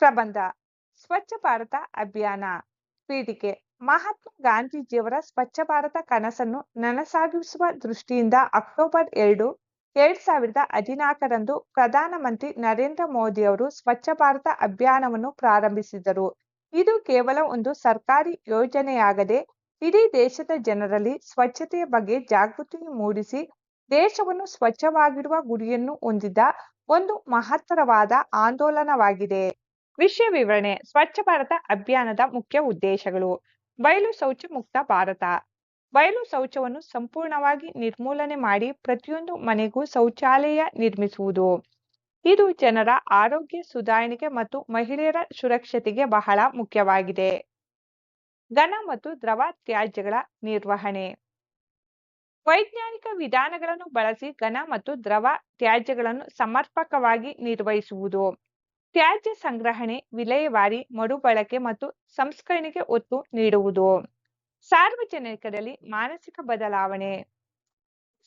ಪ್ರಬಂಧ, ಸ್ವಚ್ಛ ಭಾರತ ಅಭಿಯಾನ ಪೀಠಿಕೆ. ಮಹಾತ್ಮ ಗಾಂಧೀಜಿಯವರ ಸ್ವಚ್ಛ ಭಾರತ ಕನಸನ್ನು ನನಸಾಗಿಸುವ ದೃಷ್ಟಿಯಿಂದ ಅಕ್ಟೋಬರ್ ಎರಡು, ಎರಡ್ ಸಾವಿರದ ಹದಿನಾಲ್ಕರಂದು ಪ್ರಧಾನಮಂತ್ರಿ ನರೇಂದ್ರ ಮೋದಿ ಅವರು ಸ್ವಚ್ಛ ಭಾರತ ಅಭಿಯಾನವನ್ನು ಪ್ರಾರಂಭಿಸಿದರು. ಇದು ಕೇವಲ ಒಂದು ಸರ್ಕಾರಿ ಯೋಜನೆಯಾಗದೆ ಇಡೀ ದೇಶದ ಜನರಲ್ಲಿ ಸ್ವಚ್ಛತೆಯ ಬಗ್ಗೆ ಜಾಗೃತಿ ಮೂಡಿಸಿ, ದೇಶವನ್ನು ಸ್ವಚ್ಛವಾಗಿಡುವ ಗುರಿಯನ್ನು ಹೊಂದಿದ್ದ ಒಂದು ಮಹತ್ತರವಾದ ಆಂದೋಲನವಾಗಿದೆ. ವಿಷಯ ವಿವರಣೆ, ಸ್ವಚ್ಛ ಭಾರತ ಅಭಿಯಾನದ ಮುಖ್ಯ ಉದ್ದೇಶಗಳು. ಬಯಲು ಶೌಚ ಮುಕ್ತ ಭಾರತ. ಬಯಲು ಶೌಚವನ್ನು ಸಂಪೂರ್ಣವಾಗಿ ನಿರ್ಮೂಲನೆ ಮಾಡಿ ಪ್ರತಿಯೊಂದು ಮನೆಗೂ ಶೌಚಾಲಯ ನಿರ್ಮಿಸುವುದು. ಇದು ಜನರ ಆರೋಗ್ಯ ಸುಧಾರಣೆಗೆ ಮತ್ತು ಮಹಿಳೆಯರ ಸುರಕ್ಷತೆಗೆ ಬಹಳ ಮುಖ್ಯವಾಗಿದೆ. ಘನ ಮತ್ತು ದ್ರವ ತ್ಯಾಜ್ಯಗಳ ನಿರ್ವಹಣೆ. ವೈಜ್ಞಾನಿಕ ವಿಧಾನಗಳನ್ನು ಬಳಸಿ ಘನ ಮತ್ತು ದ್ರವ ತ್ಯಾಜ್ಯಗಳನ್ನು ಸಮರ್ಪಕವಾಗಿ ನಿರ್ವಹಿಸುವುದು. ತ್ಯಾಜ್ಯ ಸಂಗ್ರಹಣೆ, ವಿಲೇವಾರಿ, ಮರುಬಳಕೆ ಮತ್ತು ಸಂಸ್ಕರಣೆಗೆ ಒತ್ತು ನೀಡುವುದು. ಸಾರ್ವಜನಿಕರಲ್ಲಿ ಮಾನಸಿಕ ಬದಲಾವಣೆ.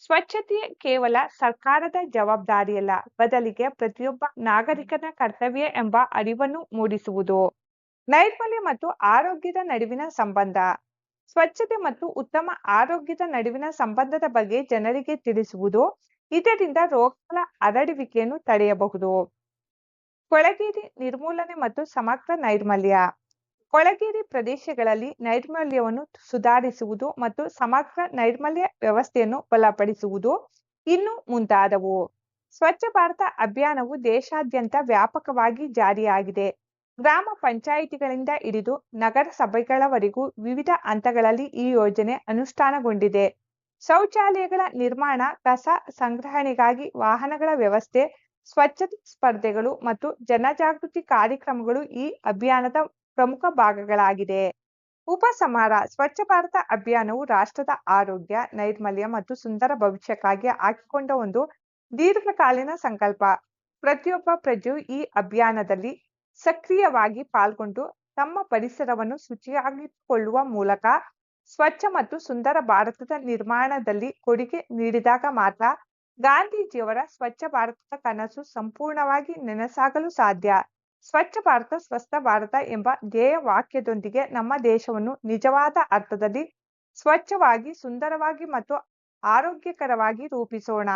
ಸ್ವಚ್ಛತೆ ಕೇವಲ ಸರ್ಕಾರದ ಜವಾಬ್ದಾರಿಯಲ್ಲ, ಬದಲಿಗೆ ಪ್ರತಿಯೊಬ್ಬ ನಾಗರಿಕನ ಕರ್ತವ್ಯ ಎಂಬ ಅರಿವನ್ನು ಮೂಡಿಸುವುದು. ನೈರ್ಮಲ್ಯ ಮತ್ತು ಆರೋಗ್ಯದ ನಡುವಿನ ಸಂಬಂಧ. ಸ್ವಚ್ಛತೆ ಮತ್ತು ಉತ್ತಮ ಆರೋಗ್ಯದ ನಡುವಿನ ಸಂಬಂಧದ ಬಗ್ಗೆ ಜನರಿಗೆ ತಿಳಿಸುವುದು, ಇದರಿಂದ ರೋಗಗಳ ಹರಡುವಿಕೆಯನ್ನು ತಡೆಯಬಹುದು. ಕೊಳಗೇರಿ ನಿರ್ಮೂಲನೆ ಮತ್ತು ಸಮಗ್ರ ನೈರ್ಮಲ್ಯ. ಕೊಳಗೇರಿ ಪ್ರದೇಶಗಳಲ್ಲಿ ನೈರ್ಮಲ್ಯವನ್ನು ಸುಧಾರಿಸುವುದು ಮತ್ತು ಸಮಗ್ರ ನೈರ್ಮಲ್ಯ ವ್ಯವಸ್ಥೆಯನ್ನು ಬಲಪಡಿಸುವುದು ಇನ್ನು ಮುಂತಾದವು. ಸ್ವಚ್ಛ ಭಾರತ ಅಭಿಯಾನವು ದೇಶಾದ್ಯಂತ ವ್ಯಾಪಕವಾಗಿ ಜಾರಿಯಾಗಿದೆ. ಗ್ರಾಮ ಪಂಚಾಯಿತಿಗಳಿಂದ ಹಿಡಿದು ನಗರಸಭೆಗಳವರೆಗೂ ವಿವಿಧ ಹಂತಗಳಲ್ಲಿ ಈ ಯೋಜನೆ ಅನುಷ್ಠಾನಗೊಂಡಿದೆ. ಶೌಚಾಲಯಗಳ ನಿರ್ಮಾಣ, ಕಸ ಸಂಗ್ರಹಣೆಗಾಗಿ ವಾಹನಗಳ ವ್ಯವಸ್ಥೆ ಸ್ವಚ್ಛತೆ ಸ್ಪರ್ಧೆಗಳು ಮತ್ತು ಜನಜಾಗೃತಿ ಕಾರ್ಯಕ್ರಮಗಳು ಈ ಅಭಿಯಾನದ ಪ್ರಮುಖ ಭಾಗಗಳಾಗಿದೆ. ಉಪಸಂಹಾರ ಸ್ವಚ್ಛ ಭಾರತ ಅಭಿಯಾನವು ರಾಷ್ಟ್ರದ ಆರೋಗ್ಯ, ನೈರ್ಮಲ್ಯ ಮತ್ತು ಸುಂದರ ಭವಿಷ್ಯಕ್ಕಾಗಿ ಹಾಕಿಕೊಂಡ ಒಂದು ದೀರ್ಘಕಾಲೀನ ಸಂಕಲ್ಪ. ಪ್ರತಿಯೊಬ್ಬ ಪ್ರಜೆಯು ಈ ಅಭಿಯಾನದಲ್ಲಿ ಸಕ್ರಿಯವಾಗಿ ಪಾಲ್ಗೊಂಡು ತಮ್ಮ ಪರಿಸರವನ್ನು ಶುಚಿಯಾಗಿಟ್ಟುಕೊಳ್ಳುವ ಮೂಲಕ ಸ್ವಚ್ಛ ಮತ್ತು ಸುಂದರ ಭಾರತದ ನಿರ್ಮಾಣದಲ್ಲಿ ಕೊಡುಗೆ ನೀಡಿದಾಗ ಮಾತ್ರ ಗಾಂಧೀಜಿಯವರ ಸ್ವಚ್ಛ ಭಾರತದ ಕನಸು ಸಂಪೂರ್ಣವಾಗಿ ನನಸಾಗಲು ಸಾಧ್ಯ. ಸ್ವಚ್ಛ ಭಾರತ, ಸ್ವಸ್ಥ ಭಾರತ ಎಂಬ ಧ್ಯೇಯ ವಾಕ್ಯದೊಂದಿಗೆ ನಮ್ಮ ದೇಶವನ್ನು ನಿಜವಾದ ಅರ್ಥದಲ್ಲಿ ಸ್ವಚ್ಛವಾಗಿ, ಸುಂದರವಾಗಿ ಮತ್ತು ಆರೋಗ್ಯಕರವಾಗಿ ರೂಪಿಸೋಣ.